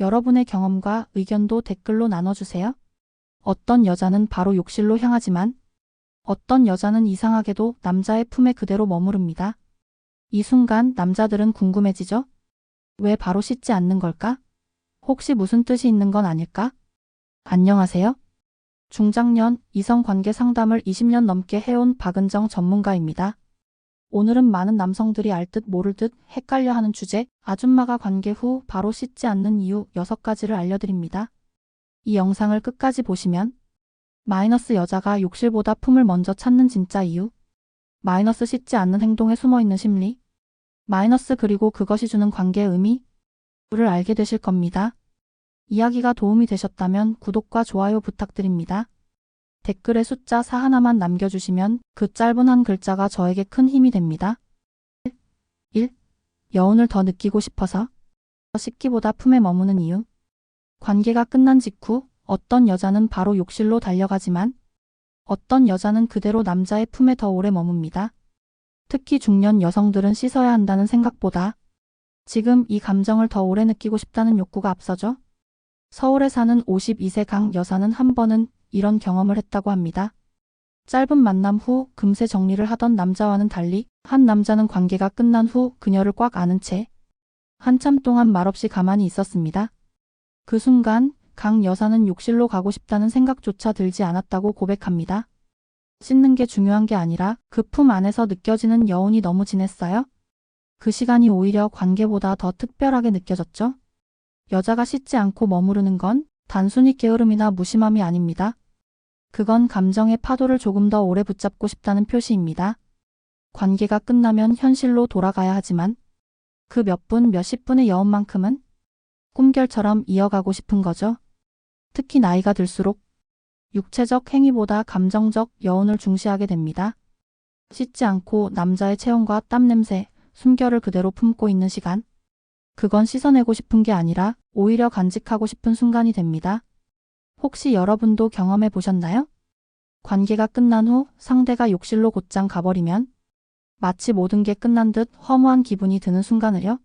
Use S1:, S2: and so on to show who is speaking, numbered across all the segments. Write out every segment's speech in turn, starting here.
S1: 여러분의 경험과 의견도 댓글로 나눠주세요. 어떤 여자는 바로 욕실로 향하지만 어떤 여자는 이상하게도 남자의 품에 그대로 머무릅니다. 이 순간 남자들은 궁금해지죠? 왜 바로 씻지 않는 걸까? 혹시 무슨 뜻이 있는 건 아닐까? 안녕하세요. 중장년 이성관계 상담을 20년 넘게 해온 박은정 전문가입니다. 오늘은 많은 남성들이 알 듯 모를 듯 헷갈려 하는 주제, 아줌마가 관계 후 바로 씻지 않는 이유 6가지를 알려드립니다. 이 영상을 끝까지 보시면 마이너스 여자가 욕실보다 품을 먼저 찾는 진짜 이유, 마이너스 씻지 않는 행동에 숨어 있는 심리, 마이너스 그리고 그것이 주는 관계의 의미, 를 알게 되실 겁니다. 이야기가 도움이 되셨다면 구독과 좋아요 부탁드립니다. 댓글에 숫자 4 하나만 남겨주시면 그 짧은 한 글자가 저에게 큰 힘이 됩니다. 1. 여운을 더 느끼고 싶어서 씻기보다 품에 머무는 이유 관계가 끝난 직후 어떤 여자는 바로 욕실로 달려가지만 어떤 여자는 그대로 남자의 품에 더 오래 머뭅니다. 특히 중년 여성들은 씻어야 한다는 생각보다 지금 이 감정을 더 오래 느끼고 싶다는 욕구가 앞서죠. 서울에 사는 52세 강 여사는 한 번은 이런 경험을 했다고 합니다. 짧은 만남 후 금세 정리를 하던 남자와는 달리 한 남자는 관계가 끝난 후 그녀를 꽉 안은 채 한참 동안 말없이 가만히 있었습니다. 그 순간 강 여사는 욕실로 가고 싶다는 생각조차 들지 않았다고 고백합니다. 씻는 게 중요한 게 아니라 그 품 안에서 느껴지는 여운이 너무 진했어요. 그 시간이 오히려 관계보다 더 특별하게 느껴졌죠. 여자가 씻지 않고 머무르는 건 단순히 게으름이나 무심함이 아닙니다. 그건 감정의 파도를 조금 더 오래 붙잡고 싶다는 표시입니다. 관계가 끝나면 현실로 돌아가야 하지만 그 몇 분, 몇십 분의 여운만큼은 꿈결처럼 이어가고 싶은 거죠. 특히 나이가 들수록 육체적 행위보다 감정적 여운을 중시하게 됩니다. 씻지 않고 남자의 체온과 땀 냄새, 숨결을 그대로 품고 있는 시간. 그건 씻어내고 싶은 게 아니라 오히려 간직하고 싶은 순간이 됩니다. 혹시 여러분도 경험해 보셨나요? 관계가 끝난 후 상대가 욕실로 곧장 가버리면 마치 모든 게 끝난 듯 허무한 기분이 드는 순간을요?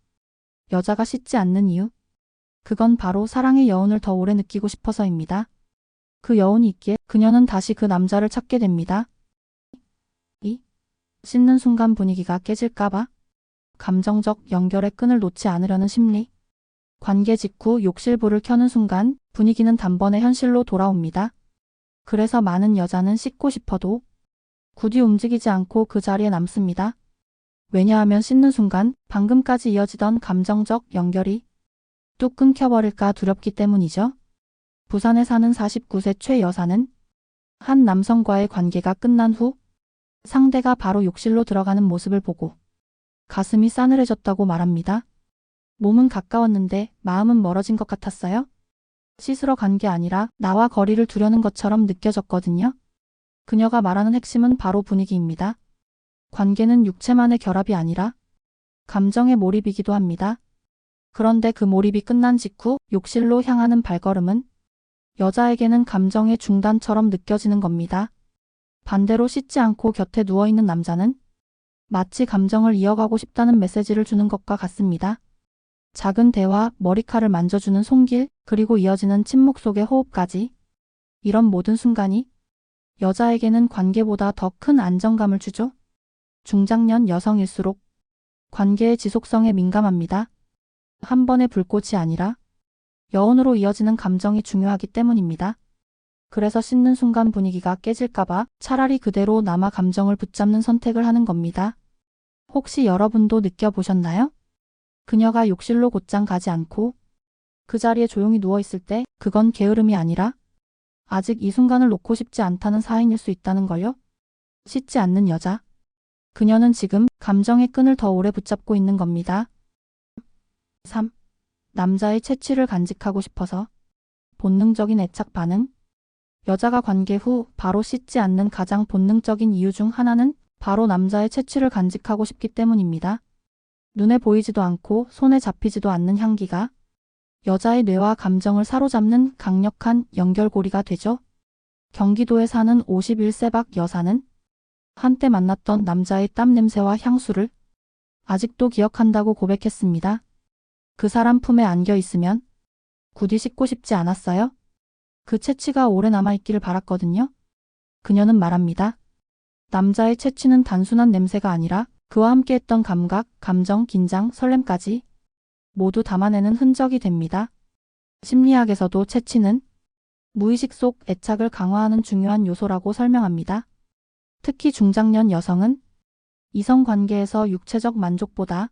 S1: 여자가 씻지 않는 이유? 그건 바로 사랑의 여운을 더 오래 느끼고 싶어서입니다. 그 여운이 있기에 그녀는 다시 그 남자를 찾게 됩니다. 2. 씻는 순간 분위기가 깨질까봐 감정적 연결의 끈을 놓지 않으려는 심리. 관계 직후 욕실불을 켜는 순간 분위기는 단번에 현실로 돌아옵니다. 그래서 많은 여자는 씻고 싶어도 굳이 움직이지 않고 그 자리에 남습니다. 왜냐하면 씻는 순간 방금까지 이어지던 감정적 연결이 뚝 끊겨버릴까 두렵기 때문이죠. 부산에 사는 49세 최 여사는 한 남성과의 관계가 끝난 후 상대가 바로 욕실로 들어가는 모습을 보고 가슴이 싸늘해졌다고 말합니다. 몸은 가까웠는데 마음은 멀어진 것 같았어요. 씻으러 간 게 아니라 나와 거리를 두려는 것처럼 느껴졌거든요. 그녀가 말하는 핵심은 바로 분위기입니다. 관계는 육체만의 결합이 아니라 감정의 몰입이기도 합니다. 그런데 그 몰입이 끝난 직후 욕실로 향하는 발걸음은 여자에게는 감정의 중단처럼 느껴지는 겁니다. 반대로 씻지 않고 곁에 누워있는 남자는 마치 감정을 이어가고 싶다는 메시지를 주는 것과 같습니다. 작은 대화, 머리칼을 만져주는 손길, 그리고 이어지는 침묵 속의 호흡까지. 이런 모든 순간이 여자에게는 관계보다 더 큰 안정감을 주죠. 중장년 여성일수록 관계의 지속성에 민감합니다. 한 번의 불꽃이 아니라 여운으로 이어지는 감정이 중요하기 때문입니다. 그래서 씻는 순간 분위기가 깨질까봐 차라리 그대로 남아 감정을 붙잡는 선택을 하는 겁니다. 혹시 여러분도 느껴보셨나요? 그녀가 욕실로 곧장 가지 않고 그 자리에 조용히 누워있을 때 그건 게으름이 아니라 아직 이 순간을 놓고 싶지 않다는 사인일 수 있다는 걸요? 씻지 않는 여자. 그녀는 지금 감정의 끈을 더 오래 붙잡고 있는 겁니다. 3. 남자의 채취를 간직하고 싶어서 본능적인 애착 반응. 여자가 관계 후 바로 씻지 않는 가장 본능적인 이유 중 하나는 바로 남자의 채취를 간직하고 싶기 때문입니다. 눈에 보이지도 않고 손에 잡히지도 않는 향기가 여자의 뇌와 감정을 사로잡는 강력한 연결고리가 되죠. 경기도에 사는 51세 박 여사는 한때 만났던 남자의 땀 냄새와 향수를 아직도 기억한다고 고백했습니다. 그 사람 품에 안겨 있으면 굳이 씻고 싶지 않았어요? 그 채취가 오래 남아있기를 바랐거든요. 그녀는 말합니다. 남자의 채취는 단순한 냄새가 아니라 그와 함께했던 감각, 감정, 긴장, 설렘까지 모두 담아내는 흔적이 됩니다. 심리학에서도 채취는 무의식 속 애착을 강화하는 중요한 요소라고 설명합니다. 특히 중장년 여성은 이성 관계에서 육체적 만족보다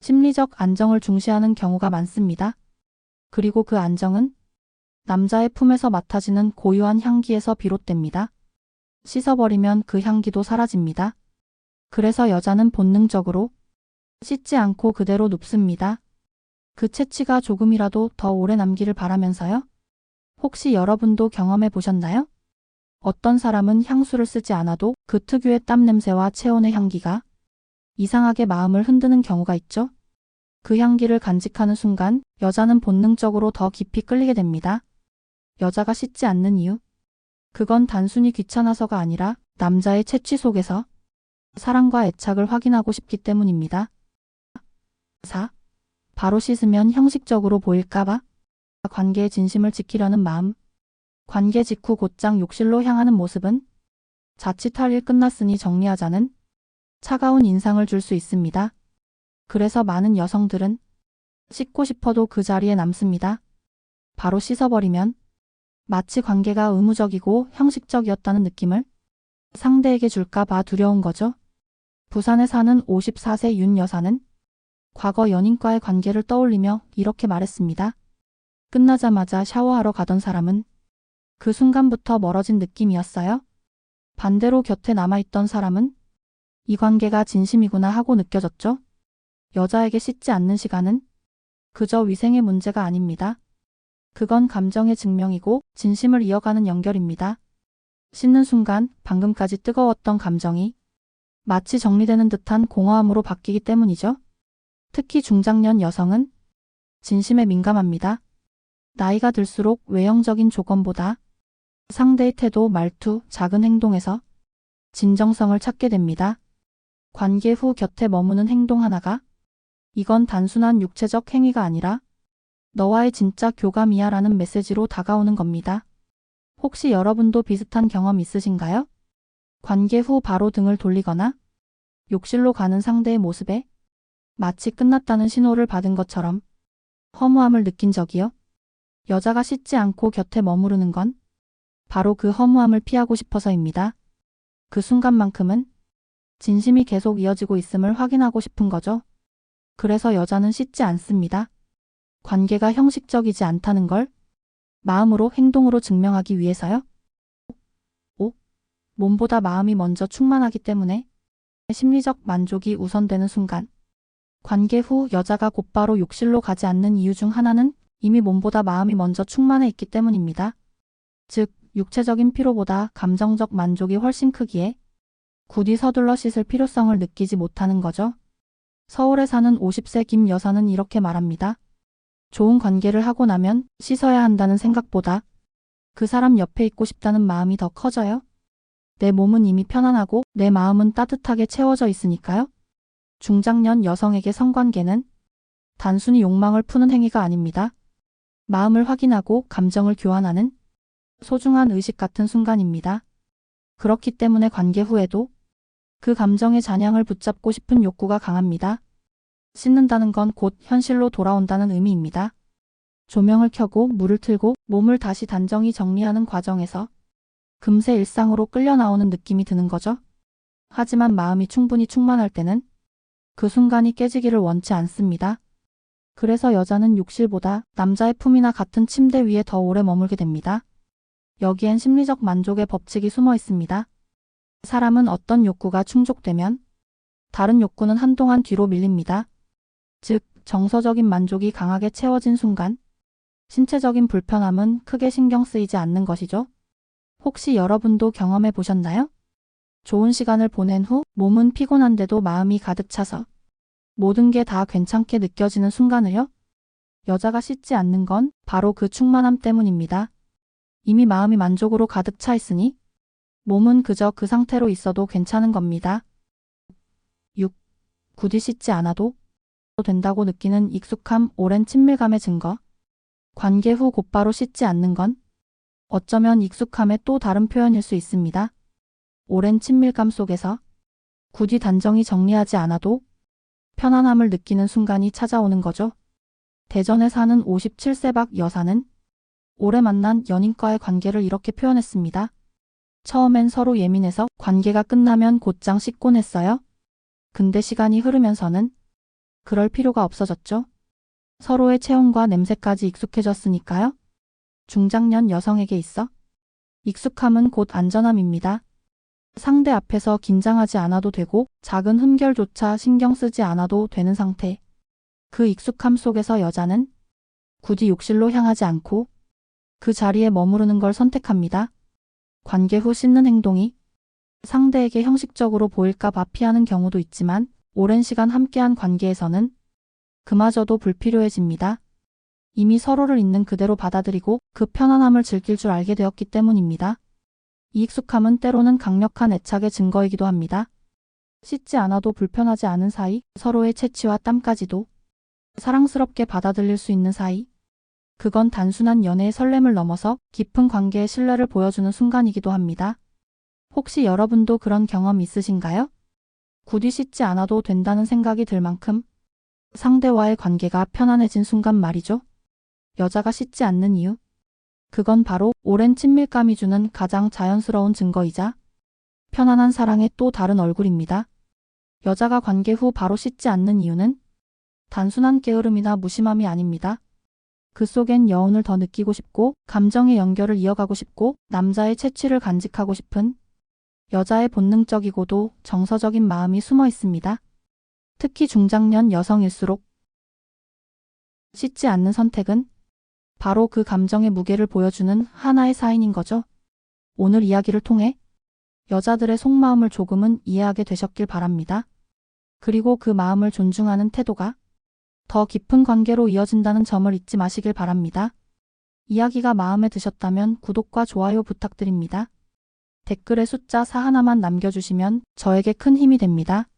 S1: 심리적 안정을 중시하는 경우가 많습니다. 그리고 그 안정은 남자의 품에서 맡아지는 고유한 향기에서 비롯됩니다. 씻어버리면 그 향기도 사라집니다. 그래서 여자는 본능적으로 씻지 않고 그대로 눕습니다. 그 채취가 조금이라도 더 오래 남기를 바라면서요. 혹시 여러분도 경험해 보셨나요? 어떤 사람은 향수를 쓰지 않아도 그 특유의 땀 냄새와 체온의 향기가 이상하게 마음을 흔드는 경우가 있죠. 그 향기를 간직하는 순간 여자는 본능적으로 더 깊이 끌리게 됩니다. 여자가 씻지 않는 이유. 그건 단순히 귀찮아서가 아니라 남자의 채취 속에서 사랑과 애착을 확인하고 싶기 때문입니다. 4. 바로 씻으면 형식적으로 보일까봐 관계의 진심을 지키려는 마음. 관계 직후 곧장 욕실로 향하는 모습은 자칫 할 일 끝났으니 정리하자는 차가운 인상을 줄 수 있습니다. 그래서 많은 여성들은 씻고 싶어도 그 자리에 남습니다. 바로 씻어버리면 마치 관계가 의무적이고 형식적이었다는 느낌을 상대에게 줄까 봐 두려운 거죠. 부산에 사는 54세 윤 여사는 과거 연인과의 관계를 떠올리며 이렇게 말했습니다. 끝나자마자 샤워하러 가던 사람은 그 순간부터 멀어진 느낌이었어요. 반대로 곁에 남아있던 사람은 이 관계가 진심이구나 하고 느껴졌죠. 여자에게 씻지 않는 시간은 그저 위생의 문제가 아닙니다. 그건 감정의 증명이고 진심을 이어가는 연결입니다. 씻는 순간 방금까지 뜨거웠던 감정이 마치 정리되는 듯한 공허함으로 바뀌기 때문이죠. 특히 중장년 여성은 진심에 민감합니다. 나이가 들수록 외형적인 조건보다 상대의 태도, 말투, 작은 행동에서 진정성을 찾게 됩니다. 관계 후 곁에 머무는 행동 하나가 이건 단순한 육체적 행위가 아니라 너와의 진짜 교감이야 라는 메시지로 다가오는 겁니다. 혹시 여러분도 비슷한 경험 있으신가요? 관계 후 바로 등을 돌리거나 욕실로 가는 상대의 모습에 마치 끝났다는 신호를 받은 것처럼 허무함을 느낀 적이요? 여자가 씻지 않고 곁에 머무르는 건 바로 그 허무함을 피하고 싶어서입니다. 그 순간만큼은 진심이 계속 이어지고 있음을 확인하고 싶은 거죠. 그래서 여자는 씻지 않습니다. 관계가 형식적이지 않다는 걸 마음으로 행동으로 증명하기 위해서요. 5. 몸보다 마음이 먼저 충만하기 때문에 심리적 만족이 우선되는 순간 관계 후 여자가 곧바로 욕실로 가지 않는 이유 중 하나는 이미 몸보다 마음이 먼저 충만해 있기 때문입니다. 즉, 육체적인 피로보다 감정적 만족이 훨씬 크기에 굳이 서둘러 씻을 필요성을 느끼지 못하는 거죠. 서울에 사는 50세 김 여사는 이렇게 말합니다. 좋은 관계를 하고 나면 씻어야 한다는 생각보다 그 사람 옆에 있고 싶다는 마음이 더 커져요. 내 몸은 이미 편안하고 내 마음은 따뜻하게 채워져 있으니까요. 중장년 여성에게 성관계는 단순히 욕망을 푸는 행위가 아닙니다. 마음을 확인하고 감정을 교환하는 소중한 의식 같은 순간입니다. 그렇기 때문에 관계 후에도 그 감정의 잔향을 붙잡고 싶은 욕구가 강합니다. 씻는다는 건 곧 현실로 돌아온다는 의미입니다. 조명을 켜고 물을 틀고 몸을 다시 단정히 정리하는 과정에서 금세 일상으로 끌려 나오는 느낌이 드는 거죠. 하지만 마음이 충분히 충만할 때는 그 순간이 깨지기를 원치 않습니다. 그래서 여자는 욕실보다 남자의 품이나 같은 침대 위에 더 오래 머물게 됩니다. 여기엔 심리적 만족의 법칙이 숨어 있습니다. 사람은 어떤 욕구가 충족되면 다른 욕구는 한동안 뒤로 밀립니다. 즉, 정서적인 만족이 강하게 채워진 순간 신체적인 불편함은 크게 신경 쓰이지 않는 것이죠. 혹시 여러분도 경험해 보셨나요? 좋은 시간을 보낸 후 몸은 피곤한데도 마음이 가득 차서 모든 게 다 괜찮게 느껴지는 순간을요? 여자가 씻지 않는 건 바로 그 충만함 때문입니다. 이미 마음이 만족으로 가득 차 있으니 몸은 그저 그 상태로 있어도 괜찮은 겁니다. 6. 굳이 씻지 않아도 된다고 느끼는 익숙함, 오랜 친밀감의 증거. 관계 후 곧바로 씻지 않는 건 어쩌면 익숙함의 또 다른 표현일 수 있습니다. 오랜 친밀감 속에서 굳이 단정히 정리하지 않아도 편안함을 느끼는 순간이 찾아오는 거죠. 대전에 사는 57세 박 여사는 오래 만난 연인과의 관계를 이렇게 표현했습니다. 처음엔 서로 예민해서 관계가 끝나면 곧장 씻곤 했어요. 근데 시간이 흐르면서는 그럴 필요가 없어졌죠. 서로의 체온과 냄새까지 익숙해졌으니까요. 중장년 여성에게 있어 익숙함은 곧 안전함입니다. 상대 앞에서 긴장하지 않아도 되고 작은 흠결조차 신경 쓰지 않아도 되는 상태. 그 익숙함 속에서 여자는 굳이 욕실로 향하지 않고 그 자리에 머무르는 걸 선택합니다. 관계 후 씻는 행동이 상대에게 형식적으로 보일까 봐 피하는 경우도 있지만 오랜 시간 함께한 관계에서는 그마저도 불필요해집니다. 이미 서로를 있는 그대로 받아들이고 그 편안함을 즐길 줄 알게 되었기 때문입니다. 이 익숙함은 때로는 강력한 애착의 증거이기도 합니다. 씻지 않아도 불편하지 않은 사이, 서로의 채취와 땀까지도 사랑스럽게 받아들일 수 있는 사이. 그건 단순한 연애의 설렘을 넘어서 깊은 관계의 신뢰를 보여주는 순간이기도 합니다. 혹시 여러분도 그런 경험 있으신가요? 굳이 씻지 않아도 된다는 생각이 들 만큼 상대와의 관계가 편안해진 순간 말이죠. 여자가 씻지 않는 이유. 그건 바로 오랜 친밀감이 주는 가장 자연스러운 증거이자 편안한 사랑의 또 다른 얼굴입니다. 여자가 관계 후 바로 씻지 않는 이유는 단순한 게으름이나 무심함이 아닙니다. 그 속엔 여운을 더 느끼고 싶고 감정의 연결을 이어가고 싶고 남자의 채취를 간직하고 싶은 여자의 본능적이고도 정서적인 마음이 숨어 있습니다. 특히 중장년 여성일수록 씻지 않는 선택은 바로 그 감정의 무게를 보여주는 하나의 사인인 거죠. 오늘 이야기를 통해 여자들의 속마음을 조금은 이해하게 되셨길 바랍니다. 그리고 그 마음을 존중하는 태도가 더 깊은 관계로 이어진다는 점을 잊지 마시길 바랍니다. 이야기가 마음에 드셨다면 구독과 좋아요 부탁드립니다. 댓글에 숫자 4 하나만 남겨주시면 저에게 큰 힘이 됩니다.